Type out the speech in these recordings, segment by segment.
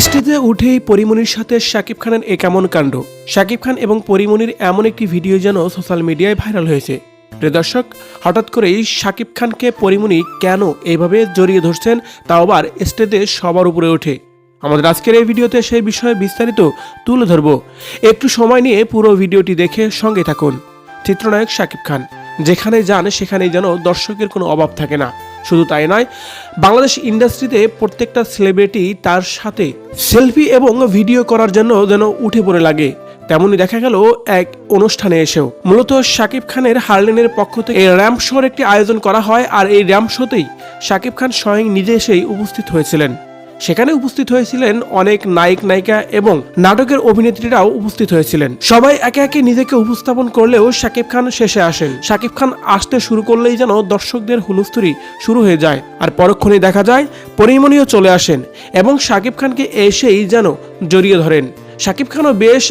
স্টেজে উঠেই পরিমনির সাথে শাকিব খানের এ কেমন কাণ্ড? শাকিব খান এবং পরিমণির এমন একটি ভিডিও যেন সোশ্যাল মিডিয়ায় ভাইরাল হয়েছে। প্রিয় দর্শক, হঠাৎ করেই শাকিব খানকে পরিমণি কেন এইভাবে জড়িয়ে ধরছেন তাও আবার স্টেজে সবার উপরে ওঠে। আমাদের আজকের এই ভিডিওতে সেই বিষয়ে বিস্তারিত তুলে ধরব। একটু সময় নিয়ে পুরো ভিডিওটি দেখে সঙ্গে থাকুন। চিত্রনায়ক শাকিব খান, যেখানে যান সেখানেই যেন দর্শকের কোনো অভাব থাকে না। শুধু তাই নয়, বাংলাদেশ ইন্ডাস্ট্রিতে প্রত্যেকটা সেলিব্রিটি তার সাথে সেলফি এবং ভিডিও করার জন্য যেন উঠে পড়ে লাগে। তেমনই দেখা গেল এক অনুষ্ঠানে এসেও। মূলত শাকিব খানের হার্লেনের পক্ষ থেকে এই র্যাম্প শোর একটি আয়োজন করা হয়, আর এই র্যাম্প শোতেই শাকিব খান স্বয়ং নিজে এসেই উপস্থিত হয়েছিলেন। সেখানে উপস্থিত হয়েছিলেন অনেক নায়ক, নায়িকা এবং নাটকের অভিনেত্রীরাও উপস্থিত হয়েছিলেন। সবাই একে একে নিজেকে উপস্থাপন করলেও শাকিব খান শেষে আসেন। শাকিব খান আসতে শুরু করলেই যেন দর্শকদের হুলস্থুরি শুরু হয়ে যায় আর পরক্ষণে দেখা যায় পরিমণিও চলে আসেন এবং শাকিব খানকে এসেই যেন জড়িয়ে ধরেন। শাকিব খানও বেশ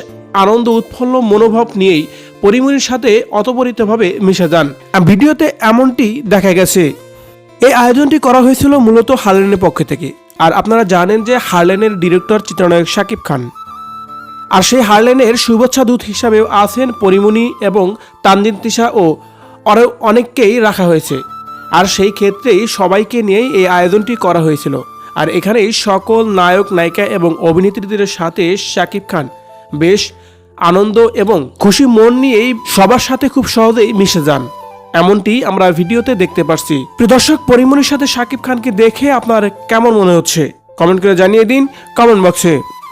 আনন্দ, উৎফুল্ল মনোভাব নিয়েই পরিমণির সাথে অতপরিতভাবে মিশে যান। ভিডিওতে এমনটি দেখা গেছে। এই আয়োজনটি করা হয়েছিল মূলত হালেনের পক্ষ থেকে। আর আপনারা জানেন যে হার্লেনের ডিরেক্টর চিত্রনায়ক শাকিব খান। আর সেই হার্লেনের শুভেচ্ছা দূত হিসাবেও আছেন পরিমণি এবং তানজিন তিশা ও আরও অনেককেই রাখা হয়েছে। আর সেই ক্ষেত্রেই সবাইকে নিয়েই এই আয়োজনটি করা হয়েছিল। আর এখানেই সকল নায়ক, নায়িকা এবং অভিনেত্রীদের সাথে শাকিব খান বেশ আনন্দ এবং খুশি মন নিয়েই সবার সাথে খুব সহজেই মিশে যান। এমনটি আমরা ভিডিওতে দেখতে পারছি। প্রিয় পরিমনির সাথে শাকিব খানকে দেখে আপনার কেমন মনে হচ্ছে? কমেন্ট করে জানিয়ে দিন কমেন্ট বক্সে।